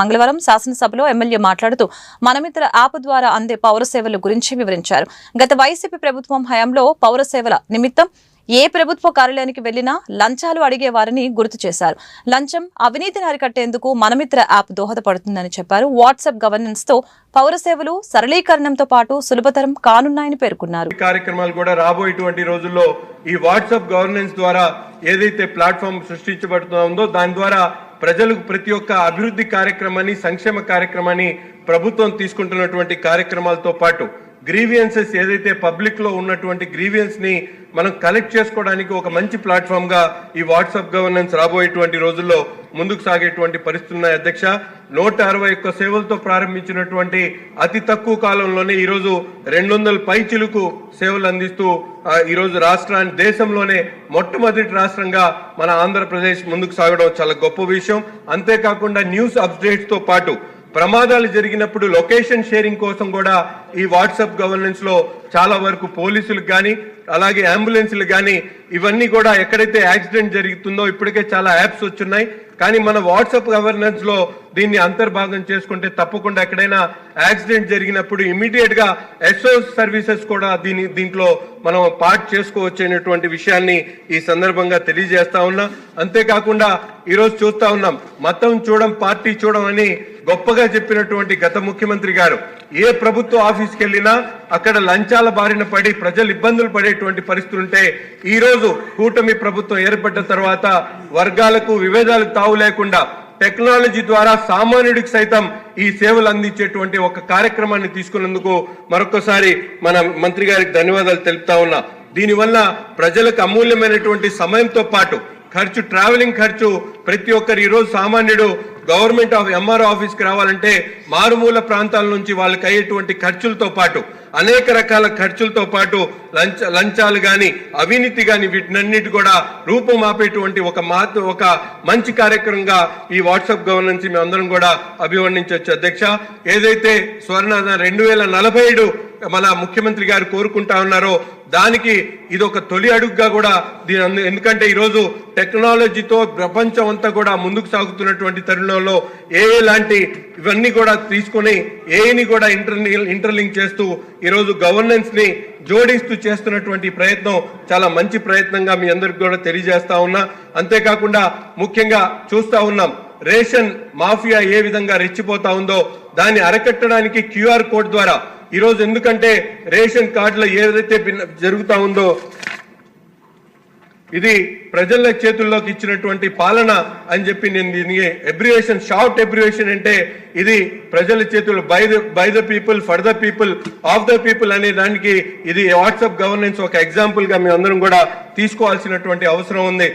మంగళవారం శాసనసభలో ఎమ్మెల్యే మాట్లాడుతూ మనమిత్ర యాప్ ద్వారా అందే పౌర సేవల గురించి వివరించారు. గత వైసీపీ ప్రభుత్వం హయాంలో పౌర సేవల నిమిత్తం ఏ ప్రభుత్వ కార్యాలయానికి వెళ్ళినా లంచాలు అడిగేవారని గుర్తు చేశారు. లంచం అవినీతిని అరికట్టేందుకు మనమిత్ర యాప్ దోహదపడుతుందని చెప్పారు. వాట్సాప్ గవర్నెన్స్తో పౌర సేవలు సరళీకరణంతో పాటు సులభతరం కానున్నాయని పేర్కొన్నారు. ఈ కార్యక్రమాలు కూడా రాబోయేటువంటి రోజుల్లో ఈ వాట్సాప్ గవర్నెన్స్ ద్వారా ఏదైతే ప్లాట్ఫామ్ సృష్టించబడుతుందో దాని ద్వారా ప్రజలకు ప్రతి ఒక్క అభివృద్ధి కార్యక్రమాన్ని సంక్షేమ కార్యక్రమాన్ని ప్రభుత్వం తీసుకుంటున్నటువంటి కార్యక్రమాలతో పాటు గ్రీవియన్సెస్ ఏదైతే పబ్లిక్లో ఉన్నటువంటి గ్రీవియన్స్ని మనం కలెక్ట్ చేసుకోవడానికి ఒక మంచి ప్లాట్ఫామ్గా ఈ వాట్సాప్ గవర్నెన్స్ రాబోయేటువంటి రోజుల్లో ముందుకు సాగేటువంటి పరిస్థితులు ఉన్నాయి. అధ్యక్ష నూట అరవై ఒక్క సేవలతో ప్రారంభించినటువంటి అతి తక్కువ కాలంలోనే ఈరోజు రెండు వందల పై చిలుకు సేవలు అందిస్తూ ఈరోజు రాష్ట్రాన్ని దేశంలోనే మొట్టమొదటి రాష్ట్రంగా మన ఆంధ్రప్రదేశ్ ముందుకు సాగడం చాలా గొప్ప విషయం. అంతేకాకుండా న్యూస్ అప్డేట్స్తో పాటు ప్రమాదాలు జరిగినప్పుడు లొకేషన్ షేరింగ్ కోసం కూడా ఈ వాట్సాప్ గవర్నెన్స్లో చాలా వరకు పోలీసులకు కానీ అలాగే అంబులెన్స్లు కానీ ఇవన్నీ కూడా ఎక్కడైతే యాక్సిడెంట్ జరుగుతుందో ఇప్పటికే చాలా యాప్స్ వచ్చున్నాయి. కానీ మన వాట్సాప్ గవర్నెన్స్లో దీన్ని అంతర్భాగం చేసుకుంటే తప్పకుండా ఎక్కడైనా యాక్సిడెంట్ జరిగినప్పుడు ఇమీడియట్గా ఎస్ఓఎస్ సర్వీసెస్ కూడా దీని దీంట్లో మనం పార్ట్ చేసుకోవచ్చు అనేటువంటి విషయాన్ని ఈ సందర్భంగా తెలియజేస్తా ఉన్నా. అంతేకాకుండా ఈరోజు చూస్తా ఉన్నాం మతం చూడం పార్టీ చూడం అని గొప్పగా చెప్పినటువంటి గత ముఖ్యమంత్రి గారు ఏ ప్రభుత్వ ఆఫీస్కి వెళ్ళినా అక్కడ లంచాల బారిన పడి ప్రజలు ఇబ్బందులు పడేటువంటి పరిస్థితులుంటే ఈరోజు కూటమి ప్రభుత్వం ఏర్పడ్డ తర్వాత వర్గాలకు విభేదాలకు తావు లేకుండా టెక్నాలజీ ద్వారా సామాన్యుడికి సైతం ఈ సేవలు అందించేటువంటి ఒక కార్యక్రమాన్ని తీసుకున్నందుకు మరొకసారి మన మంత్రి గారికి ధన్యవాదాలు తెలుపుతా ఉన్నా. దీనివల్ల ప్రజలకు అమూల్యమైనటువంటి సమయంతో పాటు ఖర్చు ట్రావెలింగ్ ఖర్చు ప్రతి ఒక్కరు ఈరోజు సామాన్యుడు గవర్నమెంట్ ఆఫ్ ఎంఆర్ఓ ఆఫీస్కి రావాలంటే మారుమూల ప్రాంతాల నుంచి వాళ్ళకి అయ్యేటువంటి ఖర్చులతో పాటు అనేక రకాల ఖర్చులతో పాటు లంచ లంచాలు కానీ అవినీతి కానీ వీటినన్నిటి కూడా రూపం ఆపేటువంటి ఒక మాత ఒక మంచి కార్యక్రమంగా ఈ వాట్సాప్ గవర్నెన్స్ మేమందరం కూడా అభివర్ణించవచ్చు. అధ్యక్ష ఏదైతే స్వర్ణ రెండు వేల నలభై ఏడు మన ముఖ్యమంత్రి గారు కోరుకుంటా ఉన్నారో దానికి ఇది ఒక తొలి అడుగుగా కూడా దీని అందు- ఎందుకంటే ఈరోజు టెక్నాలజీతో ప్రపంచం అంతా కూడా ముందుకు సాగుతున్నటువంటి తరుణంలో ఏ లాంటి ఇవన్నీ కూడా తీసుకొని ఏని కూడా ఇంటర్ ఇంటర్లింక్ చేస్తూ ఈరోజు గవర్నెన్స్ని జోడిస్తూ చేస్తున్నటువంటి ప్రయత్నం చాలా మంచి ప్రయత్నంగా మీ అందరికి కూడా తెలియజేస్తా ఉన్నా. అంతేకాకుండా ముఖ్యంగా చూస్తా ఉన్నాం రేషన్ మాఫియా ఏ విధంగా రెచ్చిపోతా ఉందో దాన్ని అరకట్టడానికి క్యూఆర్ కోడ్ ద్వారా ఈరోజు ఎందుకంటే రేషన్ కార్డులో ఏదైతే జరుగుతూ జరుగుతా ఉందో ఇది ప్రజల చేతుల్లోకి ఇచ్చినటువంటి పాలన అని చెప్పి నేను దీనికి ఎబ్రివేషన్ షార్ట్ ఎబ్రివేషన్ అంటే ఇది ప్రజల చేతుల్లో by the by the people for the people of the people అనే దానికి ఇది వాట్సాప్ గవర్నెన్స్ ఒక ఎగ్జాంపుల్గా మేము అందరం కూడా తీసుకోవాల్సినటువంటి అవసరం ఉంది.